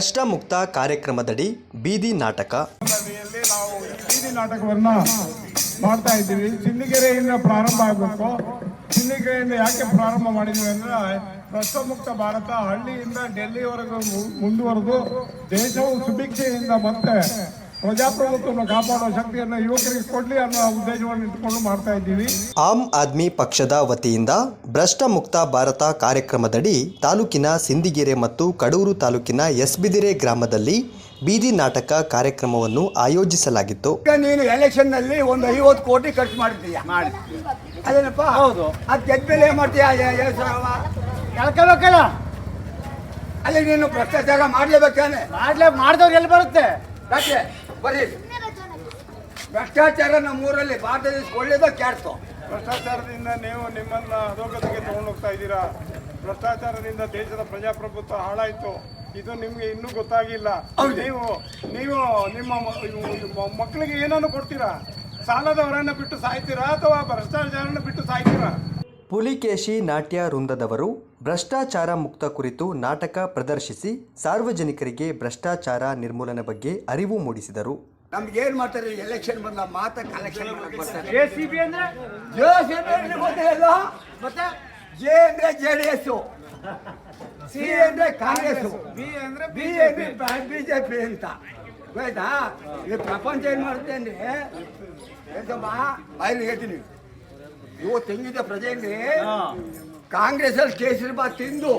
ಭ್ರಷ್ಟ ಮುಕ್ತ ಕಾರ್ಯಕ್ರಮದಡಿ ಬೀದಿ ನಾಟಕ. ನಾವು ಬೀದಿ ನಾಟಕವನ್ನ ಮಾಡ್ತಾ ಇದ್ದೀವಿ. ಚಿನ್ನಿಗೆರೆಯಿಂದ ಪ್ರಾರಂಭ ಆಗಬೇಕು. ಚಿನ್ನಿಗೆರೆಯಿಂದ ಯಾಕೆ ಪ್ರಾರಂಭ ಮಾಡಿದ್ವಿ ಅಂದ್ರೆ ಭ್ರಷ್ಟಮುಕ್ತ ಭಾರತ ಹಳ್ಳಿಯಿಂದ ಡೆಲ್ಲಿವರೆಗೂ ಮುಂದುವರೆದು ದೇಶವು ಸುಭಿಕ್ಷೆಯಿಂದ ಮತ್ತೆ ಪ್ರಜಾಪ್ರಭುತ್ವವನ್ನು ಕಾಪಾಡುವ ಶಕ್ತಿಯನ್ನು ಯುವಕರಿಗೆ ಕೊಡಲಿ ಅನ್ನೋ ಉದ್ದೇಶವನ್ನು ಇಟ್ಟುಕೊಂಡು ಮಾಡ್ತಾ ಇದ್ದೀವಿ. ಆಮ್ ಆದ್ಮಿ ಪಕ್ಷದ ವತಿಯಿಂದ ಭ್ರಷ್ಟ ಮುಕ್ತ ಭಾರತ ಕಾರ್ಯಕ್ರಮದಡಿ ತಾಲೂಕಿನ ಸಿಂದಿಗೆರೆ ಮತ್ತು ಕಡೂರು ತಾಲೂಕಿನ ಎಸ್ಬಿದಿರೆ ಗ್ರಾಮದಲ್ಲಿ ಬೀದಿ ನಾಟಕ ಕಾರ್ಯಕ್ರಮವನ್ನು ಆಯೋಜಿಸಲಾಗಿತ್ತು. ಈಗ ನೀನು ಎಲೆಕ್ಷನ್ನಲ್ಲಿ ಒಂದು ಐವತ್ತು ಕೋಟಿ ಖರ್ಚು ಮಾಡ್ತೀಯಾ ಅದೇನಪ್ಪ? ಹೌದು. ಅದು ಗೆದ್ಮೇಲೆ ಏನ್ ಮಾಡ್ತೀಯ? ಕಳ್ಕೋಬೇಕಲ್ಲ ಅಲ್ಲಿ ನೀನು ಭ್ರಷ್ಟಾಚಾರ ಮಾಡ್ಲೇಬೇಕಾನೆ. ಮಾಡ್ಲೇ ಮಾಡ್ದವ್ರು ಎಲ್ಲಿ ಬರುತ್ತೆ? ಯಾಕೆ? ಬರೀ ಭ್ರಷ್ಟಾಚಾರ ನಮ್ಮೂರಲ್ಲಿ ಭಾರತ ದೇಶ ಒಳ್ಳೇದೋ ಕೆಡ್ತು ಭ್ರಷ್ಟಾಚಾರದಿಂದ ನೀವು ನಿಮ್ಮನ್ನ ಅಧೋಗತಿಗೆ ತಗೊಂಡು ಹೋಗ್ತಾ ಇದ್ದೀರಾ? ಭ್ರಷ್ಟಾಚಾರದಿಂದ ದೇಶದ ಪ್ರಜಾಪ್ರಭುತ್ವ ಹಾಳಾಯ್ತು. ಇದು ನಿಮ್ಗೆ ಇನ್ನೂ ಗೊತ್ತಾಗಿಲ್ಲ. ನೀವು ನೀವು ನಿಮ್ಮ ಮಕ್ಕಳಿಗೆ ಏನನ್ನು ಕೊಡ್ತೀರಾ? ಸಾಲದವರನ್ನ ಬಿಟ್ಟು ಸಾಯ್ತೀರಾ ಅಥವಾ ಭ್ರಷ್ಟಾಚಾರನ ಬಿಟ್ಟು ಸಾಯ್ತೀರಾ? ಪುಲಿಕೇಶಿ ನಾಟ್ಯ ವೃಂದದವರು ಭ್ರಷ್ಟಾಚಾರ ಮುಕ್ತ ಕುರಿತು ನಾಟಕ ಪ್ರದರ್ಶಿಸಿ ಸಾರ್ವಜನಿಕರಿಗೆ ಭ್ರಷ್ಟಾಚಾರ ನಿರ್ಮೂಲನೆ ಬಗ್ಗೆ ಅರಿವು ಮೂಡಿಸಿದರು. ನಮ್ಗೆ ಏನ್ ಮಾಡ್ತಾರೆ ಎಲೆಕ್ಷನ್ ಬಂದ ಮಾತ ಕಲೆಕ್ಷನ್ ಜೆ ಅಂದ್ರೆ? ಜೆ ಗೊತ್ತಿಲ್ಲ ಮತ್ತೆ? ಜೆ ಅಂದ್ರೆ ಜೆ ಡಿ ಎಸ್ ಸಿ ಅಂದ್ರೆ ಕಾಂಗ್ರೆಸ್ ಬಿ ಅಂದ್ರೆ ಬಿ ಅಂದ್ರೆ ಬಿಜೆಪಿ ಅಂತ. ಗೊತ್ತಾ ಈ ಪ್ರಪಂಚ ಏನ್ ಮಾಡುತ್ತೆ ಅಂದ್ರೆ ಹೇಳ್ತಮ್ಮ ಬಾಯಲ್ಲಿ ಹೇಳ್ತೀನಿ. ಇವತ್ತು ಹೆಂಗಿದೆ ಪ್ರಜೆಯಲ್ಲಿ ಕಾಂಗ್ರೆಸ್ ಅಲ್ಲಿ ಕೇಸರಿ ಬಾತ್ ತಿಂದು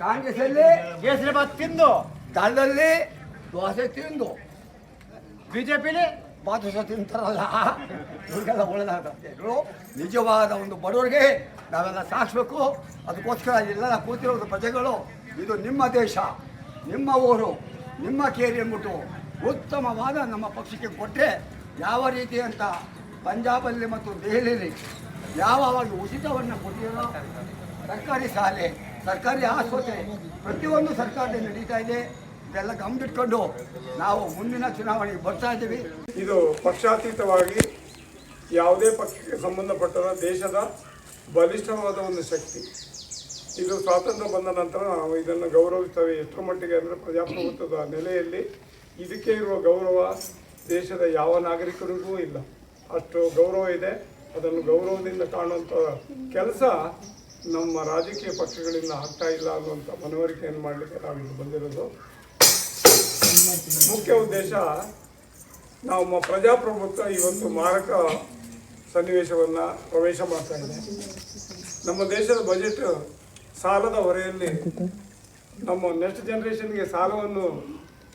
ಕಾಂಗ್ರೆಸ್ ಅಲ್ಲಿ ಕೇಸರಿ ಬಾತ್ ತಿಂದು ದಳದಲ್ಲಿ ದೋಸೆ ತಿಂದು ಬಿಜೆಪಿಲಿ ಬಾದುಸ ತಿಂತಾರಲ್ಲ? ಇವ್ರಿಗೆಲ್ಲ ಒಳ್ಳೆದಾಗುತ್ತೆ ಇವ್ರು ನಿಜವಾದ ಒಂದು ಬಡವರಿಗೆ ನಾವೆಲ್ಲ ಸಾಕ್ಸ್ಬೇಕು. ಅದಕ್ಕೋಸ್ಕರ ಎಲ್ಲ ಕೂತಿರೋದು ಪ್ರಜೆಗಳು ಇದು ನಿಮ್ಮ ದೇಶ ನಿಮ್ಮ ಊರು ನಿಮ್ಮ ಕೇರಿ ಅಂದ್ಬಿಟ್ಟು ಉತ್ತಮವಾದ ನಮ್ಮ ಪಕ್ಷಕ್ಕೆ ಕೊಟ್ಟರೆ ಯಾವ ರೀತಿ ಅಂತ ಪಂಜಾಬಲ್ಲಿ ಮತ್ತು ದೆಹಲಿಯಲ್ಲಿ ಯಾವಾಗ ಉಚಿತವನ್ನು ಕೊಟ್ಟಿರೋ ಸರ್ಕಾರಿ ಶಾಲೆ, ಸರ್ಕಾರಿ ಆಸ್ಪತ್ರೆ, ಪ್ರತಿಯೊಂದು ಸರ್ಕಾರದಲ್ಲಿ ನಡೀತಾ ಇದೆ. ಇದೆಲ್ಲ ಗಮನಿಟ್ಕೊಂಡು ನಾವು ಮುಂದಿನ ಚುನಾವಣೆಗೆ ಬರ್ತಾ ಇದ್ದೀವಿ. ಇದು ಪಕ್ಷಾತೀತವಾಗಿ ಯಾವುದೇ ಪಕ್ಷಕ್ಕೆ ಸಂಬಂಧಪಟ್ಟದ ದೇಶದ ಬಲಿಷ್ಠವಾದ ಒಂದು ಶಕ್ತಿ. ಇದು ಸ್ವಾತಂತ್ರ್ಯ ಬಂದ ನಂತರ ನಾವು ಇದನ್ನು ಗೌರವಿಸ್ತೇವೆ. ಎಷ್ಟರ ಮಟ್ಟಿಗೆ ಅಂದರೆ ಪ್ರಜಾಪ್ರಭುತ್ವದ ನೆಲೆಯಲ್ಲಿ ಇದಕ್ಕೆ ಇರುವ ಗೌರವ ದೇಶದ ಯಾವ ನಾಗರಿಕರಿಗೂ ಇಲ್ಲ. ಅಷ್ಟು ಗೌರವ ಇದೆ. ಅದನ್ನು ಗೌರವದಿಂದ ಕಾಣುವಂಥ ಕೆಲಸ ನಮ್ಮ ರಾಜಕೀಯ ಪಕ್ಷಗಳಿಂದ ಆಗ್ತಾ ಇಲ್ಲ ಅನ್ನುವಂಥ ಮನವರಿಕೆಯನ್ನು ಮಾಡಲಿಕ್ಕೆ ನಾವು ಇಲ್ಲಿ ಬಂದಿರೋದು. ಮುಖ್ಯ ಉದ್ದೇಶ ನಮ್ಮ ಪ್ರಜಾಪ್ರಭುತ್ವ ಇವತ್ತು ಮಾರಕ ಸನ್ನಿವೇಶವನ್ನು ಪ್ರವೇಶ ಮಾಡ್ತಾ ಇದೆ. ನಮ್ಮ ದೇಶದ ಬಜೆಟ್ ಸಾಲದ ಹೊರೆಯಲ್ಲಿ ನಮ್ಮ ನೆಕ್ಸ್ಟ್ ಜನ್ರೇಷನ್ಗೆ ಸಾಲವನ್ನು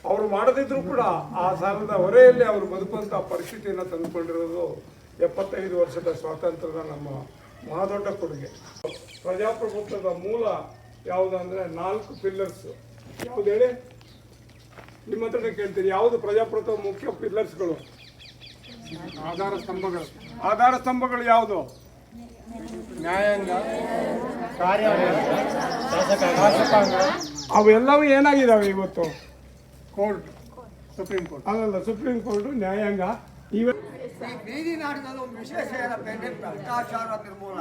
ಅವರು ಮಾಡದಿದ್ದರೂ ಕೂಡ ಆ ಸಾಲದ ಹೊರೆಯಲ್ಲಿ ಅವರು ಬದುಕುವಂಥ ಪರಿಸ್ಥಿತಿಯನ್ನು ತಂದುಕೊಂಡಿರೋದು ಎಪ್ಪತ್ತೈದು ವರ್ಷದ ಸ್ವಾತಂತ್ರ್ಯದ ನಮ್ಮ ಮಹಾದೊಡ್ಡ ಕೊಡುಗೆ. ಪ್ರಜಾಪ್ರಭುತ್ವದ ಮೂಲ ಯಾವುದಂದ್ರೆ ನಾಲ್ಕು ಪಿಲ್ಲರ್ಸ್ ಯಾವ್ದು ಹೇಳಿ? ನಿಮ್ಮ ಹತ್ರನೇ ಕೇಳ್ತೀನಿ. ಯಾವುದು ಪ್ರಜಾಪ್ರಭುತ್ವ ಮುಖ್ಯ ಪಿಲ್ಲರ್ಸ್ಗಳು ಆಧಾರ ಸ್ತಂಭಗಳು. ಆಧಾರ ಸ್ತಂಭಗಳು ಯಾವುದು? ನ್ಯಾಯಾಂಗ ಶಾಸಕಾಂಗ. ಅವೆಲ್ಲವೂ ಏನಾಗಿದ್ದಾವೆ ಇವತ್ತು? Court supreme court. ಅಲ್ಲಲ್ಲ ಸುಪ್ರೀಂ ಕೋರ್ಟ್ ನ್ಯಾಯಾಂಗ. ಈ ಬೀದಿ ಒಂದು ವಿಶೇಷ ಏನಪ್ಪ ಅಂದ್ರೆ ಭ್ರಷ್ಟಾಚಾರ ನಿರ್ಮೂಲ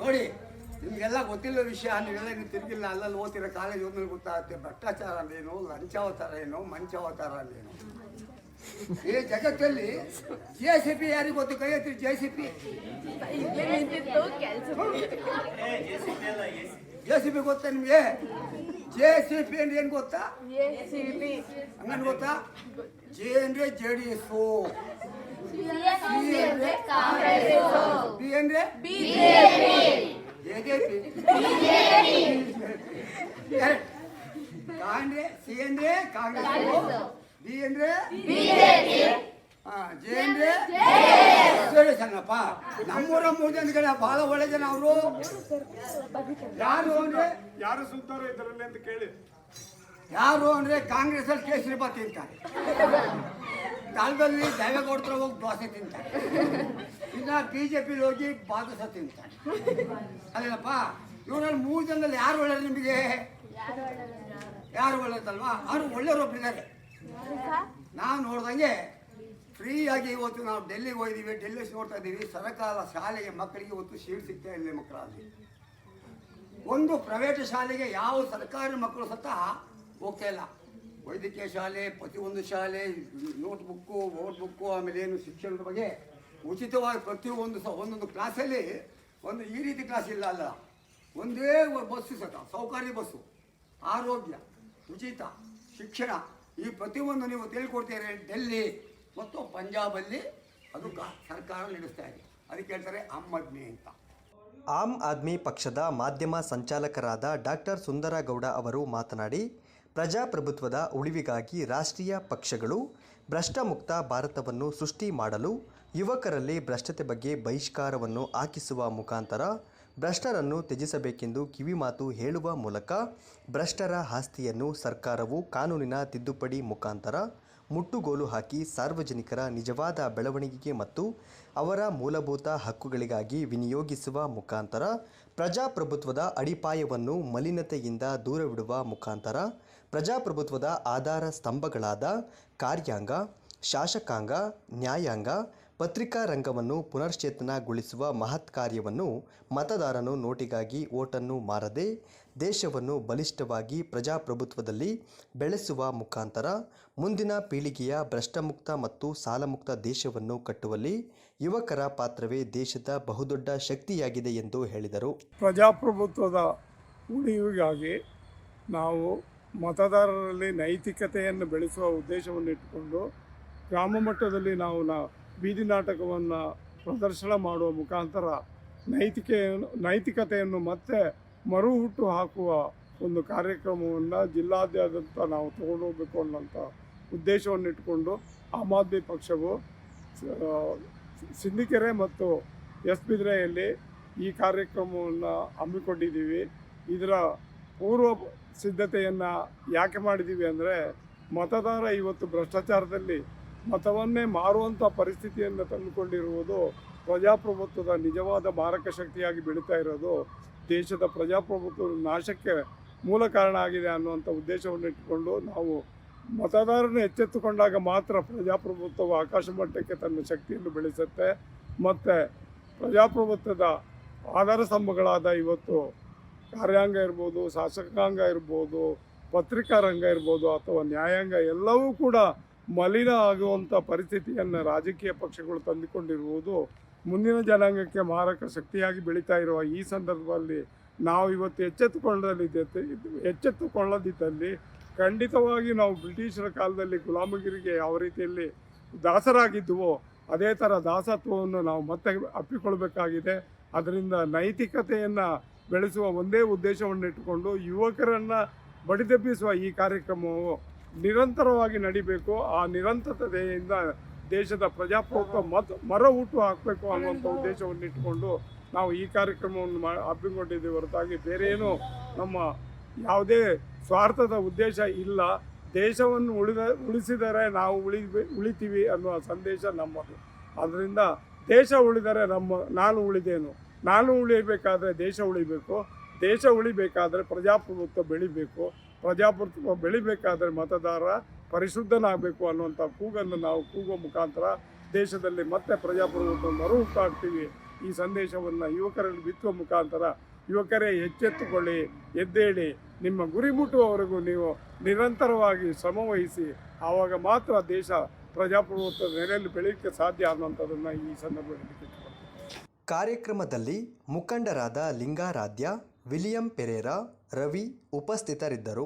ನೋಡಿ ನಿಮ್ಗೆಲ್ಲ ಗೊತ್ತಿಲ್ಲ ವಿಷಯ ನೀವೆಲ್ಲ ನೀವು ತಿರುಗಿಲ್ಲ ಅಲ್ಲಲ್ಲಿ ಓದ್ತಿರೋ ಕಾಲೇಜ್ ಹೋದ್ಮೇಲೆ ಗೊತ್ತಾಗುತ್ತೆ. ಭ್ರಷ್ಟಾಚಾರ ಅಂದೇನು ಲಂಚಾವತಾರ ಏನು? ಮಂಚಾವತಾರ ಅಲ್ಲೇನು ಈ ಜಗತ್ತಲ್ಲಿ ಜೆ ಸಿ ಪಿ ಯಾರಿಗೆ ಗೊತ್ತು? ಕೈ ಎತ್ತಿ J C P J C P ಗೊತ್ತಾ ನಿಮಗೆ? ಜೆ ಸಿ ಪಿ ಅಂದ್ರೆ ಏನ್ ಗೊತ್ತಾ? ಹಂಗನ್ ಗೊತ್ತಾ? ಜೆ ಅಂದ್ರೆ ಜೆ ಡಿ ಎಸ್ ಬಿ ಅಂದ್ರೆ ಕಾಂಗ್ರೆಸ್. ಕಾಂಗ್ರೆ ಸಿ ಅಂದ್ರೆ ಕಾಂಗ್ರೆಸ್. ಬಿ ಅಂದ್ರೆ? ಹೇಳಿ ಸಣ್ಣಪ್ಪ ನಮ್ಮೂರ ಮೂರು ಜನ ಕಡೆ ಬಹಳ ಒಳ್ಳೆ ಜನ ಅವರು. ಯಾರು ಅಂದ್ರೆ? ಯಾರು ಸುತ್ತಾರೋ ಇದರಲ್ಲಿ ಅಂತ ಕೇಳಿ. ಯಾರು ಅಂದ್ರೆ ಕಾಂಗ್ರೆಸ್ ಅಲ್ಲಿ ಕೇಸರಿ ಬಾತ್ ತಿಂತಾರೆ. ಕಾಲದಲ್ಲಿ ದೇವೇಗೌಡರ ಹೋಗಿ ದೋಸೆ ತಿಂತಾರೆ. ಇನ್ನ ಬಿಜೆಪಿ ಹೋಗಿ ಬಾದಸ ತಿಂತಾರೆ. ಅಲ್ಲೇನಪ್ಪ? ಇವರಲ್ಲಿ ಮೂರು ಜನದಲ್ಲಿ ಯಾರು ಒಳ್ಳೆಯದು ನಿಮಗೆ? ಯಾರು ಒಳ್ಳೇದಲ್ವಾ? ಅವ್ರು ಒಳ್ಳೆಯವರು ಒಬ್ಬರಿದ್ದಾರೆ ನಾನು ನೋಡ್ದಂಗೆ ಫ್ರೀಯಾಗಿ ಇವತ್ತು ನಾವು ಡೆಲ್ಲಿಗೆ ಹೋಗಿದ್ದೀವಿ, ಡೆಲ್ಲಿ ನೋಡ್ತಾ ಇದ್ದೀವಿ. ಸರಕಾರ ಶಾಲೆಗೆ ಮಕ್ಕಳಿಗೆ ಇವತ್ತು ಸೀಟ್ ಸಿಗ್ತಾ ಇಲ್ಲ ಮಕ್ಕಳಲ್ಲಿ. ಒಂದು ಪ್ರೈವೇಟ್ ಶಾಲೆಗೆ ಯಾವ ಸರ್ಕಾರಿ ಮಕ್ಕಳು ಸಹ ಹೋಗ್ತಾ ಇಲ್ಲ ವೈದ್ಯಕೀಯ ಶಾಲೆ, ಪ್ರತಿಯೊಂದು ಶಾಲೆ ನೋಟ್ ಬುಕ್ಕು ಬುಕ್ಕು ಆಮೇಲೆ ಏನು ಶಿಕ್ಷಣದ ಬಗ್ಗೆ ಉಚಿತವಾಗಿ ಪ್ರತಿಯೊಂದು ಸಹ ಒಂದೊಂದು ಕ್ಲಾಸಲ್ಲಿ ಒಂದು ಈ ರೀತಿ ಕ್ಲಾಸ್ ಇಲ್ಲ ಅಲ್ಲ. ಒಂದೇ ಬಸ್ಸು ಸಹ ಸೌಕರ್ಯ ಬಸ್ಸು ಆರೋಗ್ಯ, ಉಚಿತ, ಶಿಕ್ಷಣ, ಈ ಪ್ರತಿಯೊಂದು ನೀವು ತಿಳ್ಕೊಡ್ತೀರಿ ಡೆಲ್ಲಿ ಮತ್ತು ಪಂಜಾಬಲ್ಲಿ ಅದು ಸರ್ಕಾರ ನಡೆಸ್ತಾ ಇದೆ. ಅದಕ್ಕೆ ಹೇಳ್ತಾರೆ ಆಮ್ ಅಂತ. ಆಮ್ ಆದ್ಮಿ ಪಕ್ಷದ ಮಾಧ್ಯಮ ಸಂಚಾಲಕರಾದ ಡಾಕ್ಟರ್ ಸುಂದರಗೌಡ ಅವರು ಮಾತನಾಡಿ, ಪ್ರಜಾಪ್ರಭುತ್ವದ ಉಳಿವಿಗಾಗಿ ರಾಷ್ಟ್ರೀಯ ಪಕ್ಷಗಳು ಭ್ರಷ್ಟಮುಕ್ತ ಭಾರತವನ್ನು ಸೃಷ್ಟಿ ಮಾಡಲು, ಯುವಕರಲ್ಲಿ ಭ್ರಷ್ಟತೆ ಬಗ್ಗೆ ಬಹಿಷ್ಕಾರವನ್ನು ಹಾಕಿಸುವ ಮುಖಾಂತರ ಭ್ರಷ್ಟರನ್ನು ತ್ಯಜಿಸಬೇಕೆಂದು ಕಿವಿಮಾತು ಹೇಳುವ ಮೂಲಕ ಭ್ರಷ್ಟರ ಆಸ್ತಿಯನ್ನು ಸರ್ಕಾರವು ಕಾನೂನಿನ ತಿದ್ದುಪಡಿ ಮುಖಾಂತರ ಮುಟ್ಟುಗೋಲು ಹಾಕಿ ಸಾರ್ವಜನಿಕರ ನಿಜವಾದ ಬೆಳವಣಿಗೆಗೆ ಮತ್ತು ಅವರ ಮೂಲಭೂತ ಹಕ್ಕುಗಳಿಗಾಗಿ ವಿನಿಯೋಗಿಸುವ ಮುಖಾಂತರ ಪ್ರಜಾಪ್ರಭುತ್ವದ ಅಡಿಪಾಯವನ್ನು ಮಲಿನತೆಯಿಂದ ದೂರವಿಡುವ ಮುಖಾಂತರ ಪ್ರಜಾಪ್ರಭುತ್ವದ ಆಧಾರ ಸ್ತಂಭಗಳಾದ ಕಾರ್ಯಾಂಗ, ಶಾಸಕಾಂಗ, ನ್ಯಾಯಾಂಗ ಪತ್ರಿಕಾ ರಂಗವನ್ನು ಪುನಶ್ಚೇತನಗೊಳಿಸುವ ಮಹತ್ ಕಾರ್ಯವನ್ನು ಮತದಾರನು ನೋಟಿಗಾಗಿ ಓಟನ್ನು ಮಾರದೆ ದೇಶವನ್ನು ಬಲಿಷ್ಠವಾಗಿ ಪ್ರಜಾಪ್ರಭುತ್ವದಲ್ಲಿ ಬೆಳೆಸುವ ಮುಖಾಂತರ ಮುಂದಿನ ಪೀಳಿಗೆಯ ಭ್ರಷ್ಟಮುಕ್ತ ಮತ್ತು ಸಾಲಮುಕ್ತ ದೇಶವನ್ನು ಕಟ್ಟುವಲ್ಲಿ ಯುವಕರ ಪಾತ್ರವೇ ದೇಶದ ಬಹುದೊಡ್ಡ ಶಕ್ತಿಯಾಗಿದೆ ಎಂದು ಹೇಳಿದರು. ಪ್ರಜಾಪ್ರಭುತ್ವದ ಉಳಿವಿಗಾಗಿ ನಾವು ಮತದಾರರಲ್ಲಿ ನೈತಿಕತೆಯನ್ನು ಬೆಳೆಸುವ ಉದ್ದೇಶವನ್ನು ಇಟ್ಟುಕೊಂಡು ಗ್ರಾಮ ಮಟ್ಟದಲ್ಲಿ ನಾವು ಬೀದಿ ನಾಟಕವನ್ನು ಪ್ರದರ್ಶನ ಮಾಡುವ ಮುಖಾಂತರ ನೈತಿಕೆಯನ್ನು ನೈತಿಕತೆಯನ್ನು ಮತ್ತೆ ಮರು ಹುಟ್ಟು ಹಾಕುವ ಒಂದು ಕಾರ್ಯಕ್ರಮವನ್ನು ಜಿಲ್ಲಾದ್ಯಂತ ನಾವು ತಗೊಂಡು ಹೋಗಬೇಕು ಅನ್ನೋಂಥ ಉದ್ದೇಶವನ್ನು ಇಟ್ಟುಕೊಂಡು ಆಮ್ ಆದ್ಮಿ ಪಕ್ಷವು ಸಿಂಧಿಕೆರೆ ಮತ್ತು ಎಸ್ ಬಿದ್ರೆಯಲ್ಲಿ ಈ ಕಾರ್ಯಕ್ರಮವನ್ನು ಹಮ್ಮಿಕೊಂಡಿದ್ದೀವಿ. ಇದರ ಪೂರ್ವ ಸಿದ್ಧತೆಯನ್ನು ಯಾಕೆ ಮಾಡಿದ್ದೀವಿ ಅಂದರೆ ಮತದಾರ ಇವತ್ತು ಭ್ರಷ್ಟಾಚಾರದಲ್ಲಿ ಮತವನ್ನೇ ಮಾರುವಂಥ ಪರಿಸ್ಥಿತಿಯನ್ನು ತಂದುಕೊಂಡಿರುವುದು ಪ್ರಜಾಪ್ರಭುತ್ವದ ನಿಜವಾದ ಮಾರಕ ಶಕ್ತಿಯಾಗಿ ಬೆಳೀತಾ ಇರೋದು ದೇಶದ ಪ್ರಜಾಪ್ರಭುತ್ವದ ನಾಶಕ್ಕೆ ಮೂಲ ಕಾರಣ ಆಗಿದೆ ಅನ್ನುವಂಥ ಉದ್ದೇಶವನ್ನು ಇಟ್ಟುಕೊಂಡು ನಾವು ಮತದಾರರನ್ನು ಎಚ್ಚೆತ್ತುಕೊಂಡಾಗ ಮಾತ್ರ ಪ್ರಜಾಪ್ರಭುತ್ವವು ಆಕಾಶ ಮಟ್ಟಕ್ಕೆ ತನ್ನ ಶಕ್ತಿಯನ್ನು ಬೆಳೆಸುತ್ತೆ. ಮತ್ತು ಪ್ರಜಾಪ್ರಭುತ್ವದ ಆಧಾರ ಸ್ತಂಭಗಳಾದ ಇವತ್ತು ಕಾರ್ಯಾಂಗ ಇರ್ಬೋದು, ಶಾಸಕಾಂಗ ಇರ್ಬೋದು ಪತ್ರಿಕಾ ರಂಗ ಇರ್ಬೋದು ಅಥವಾ ನ್ಯಾಯಾಂಗ ಎಲ್ಲವೂ ಕೂಡ ಮಲಿನ ಆಗುವಂಥ ಪರಿಸ್ಥಿತಿಯನ್ನು ರಾಜಕೀಯ ಪಕ್ಷಗಳು ತಂದುಕೊಂಡಿರುವುದು ಮುಂದಿನ ಜನಾಂಗಕ್ಕೆ ಮಾರಕ ಶಕ್ತಿಯಾಗಿ ಬೆಳೀತಾ ಇರುವ ಈ ಸಂದರ್ಭದಲ್ಲಿ ನಾವು ಇವತ್ತು ಎಚ್ಚೆತ್ತುಕೊಳ್ಳಲಿದ್ದ ಎಚ್ಚೆತ್ತುಕೊಳ್ಳದಿದ್ದಲ್ಲಿ ಖಂಡಿತವಾಗಿ ನಾವು ಬ್ರಿಟಿಷರ ಕಾಲದಲ್ಲಿ ಗುಲಾಮಗಿರಿಗೆ ಯಾವ ರೀತಿಯಲ್ಲಿ ದಾಸರಾಗಿದ್ದುವೋ ಅದೇ ಥರ ದಾಸತ್ವವನ್ನು ನಾವು ಮತ್ತೆ ಅಪ್ಪಿಕೊಳ್ಬೇಕಾಗಿದೆ. ಅದರಿಂದ ನೈತಿಕತೆಯನ್ನು ಬೆಳೆಸುವ ಒಂದೇ ಉದ್ದೇಶವನ್ನು ಇಟ್ಟುಕೊಂಡು ಯುವಕರನ್ನು ಬಡಿದೆಬ್ಬಿಸುವ ಈ ಕಾರ್ಯಕ್ರಮವು ನಿರಂತರವಾಗಿ ನಡಿಬೇಕು ಆ ನಿರಂತರತೆಯಿಂದ ದೇಶದ ಪ್ರಜಾಪ್ರಭುತ್ವ ಮತ್ ಮರ ಹುಟ್ಟು ಹಾಕಬೇಕು ಅನ್ನುವಂಥ ಉದ್ದೇಶವನ್ನು ಇಟ್ಟುಕೊಂಡು ನಾವು ಈ ಕಾರ್ಯಕ್ರಮವನ್ನು ಮಾ ಹಬ್ಬಿಕೊಂಡಿದ್ದೀವಿ ಹೊರತಾಗಿ ಬೇರೆ ಏನು ನಮ್ಮ ಯಾವುದೇ ಸ್ವಾರ್ಥದ ಉದ್ದೇಶ ಇಲ್ಲ. ದೇಶವನ್ನು ಉಳಿದ ಉಳಿಸಿದರೆ ನಾವು ಉಳಿ ಉಳಿತೀವಿ ಅನ್ನುವ ಸಂದೇಶ ನಮ್ಮದು. ಅದರಿಂದ ದೇಶ ಉಳಿದರೆ ನಮ್ಮ ನಾನು ಉಳಿದೇನು? ನಾನು ಉಳಿಬೇಕಾದ್ರೆ ದೇಶ ಉಳಿಬೇಕು ದೇಶ ಉಳಿಬೇಕಾದರೆ ಪ್ರಜಾಪ್ರಭುತ್ವ ಬೆಳಿಬೇಕು. ಪ್ರಜಾಪ್ರಭುತ್ವ ಬೆಳಿಬೇಕಾದ್ರೆ ಮತದಾರ ಪರಿಶುದ್ಧನಾಗಬೇಕು ಅನ್ನುವಂಥ ಕೂಗನ್ನು ನಾವು ಕೂಗೋ ಮುಖಾಂತರ ದೇಶದಲ್ಲಿ ಮತ್ತೆ ಪ್ರಜಾಪ್ರಭುತ್ವ ಮರು ಹುಟ್ಟಾಕ್ತೀವಿ ಈ ಸಂದೇಶವನ್ನು ಯುವಕರಲ್ಲಿ ಬಿತ್ತುವ ಮುಖಾಂತರ ಯುವಕರೇ ಎಚ್ಚೆತ್ತುಕೊಳ್ಳಿ, ಎದ್ದೇಳಿ, ನಿಮ್ಮ ಗುರಿ ಮುಟ್ಟುವವರೆಗೂ ನೀವು ನಿರಂತರವಾಗಿ ಶ್ರಮವಹಿಸಿ, ಆವಾಗ ಮಾತ್ರ ದೇಶ ಪ್ರಜಾಪ್ರಭುತ್ವದ ನೆಲೆಯಲ್ಲಿ ಬೆಳೆಯಲಿಕ್ಕೆ ಸಾಧ್ಯ ಅನ್ನುವಂಥದ್ದನ್ನು ಈ ಸಂದರ್ಭದಲ್ಲಿ. ಕಾರ್ಯಕ್ರಮದಲ್ಲಿ ಮುಖಂಡರಾದ ಲಿಂಗಾರಾಧ್ಯ, ವಿಲಿಯಂ ಪೆರೇರಾ ರವಿ ಉಪಸ್ಥಿತರಿದ್ದರು.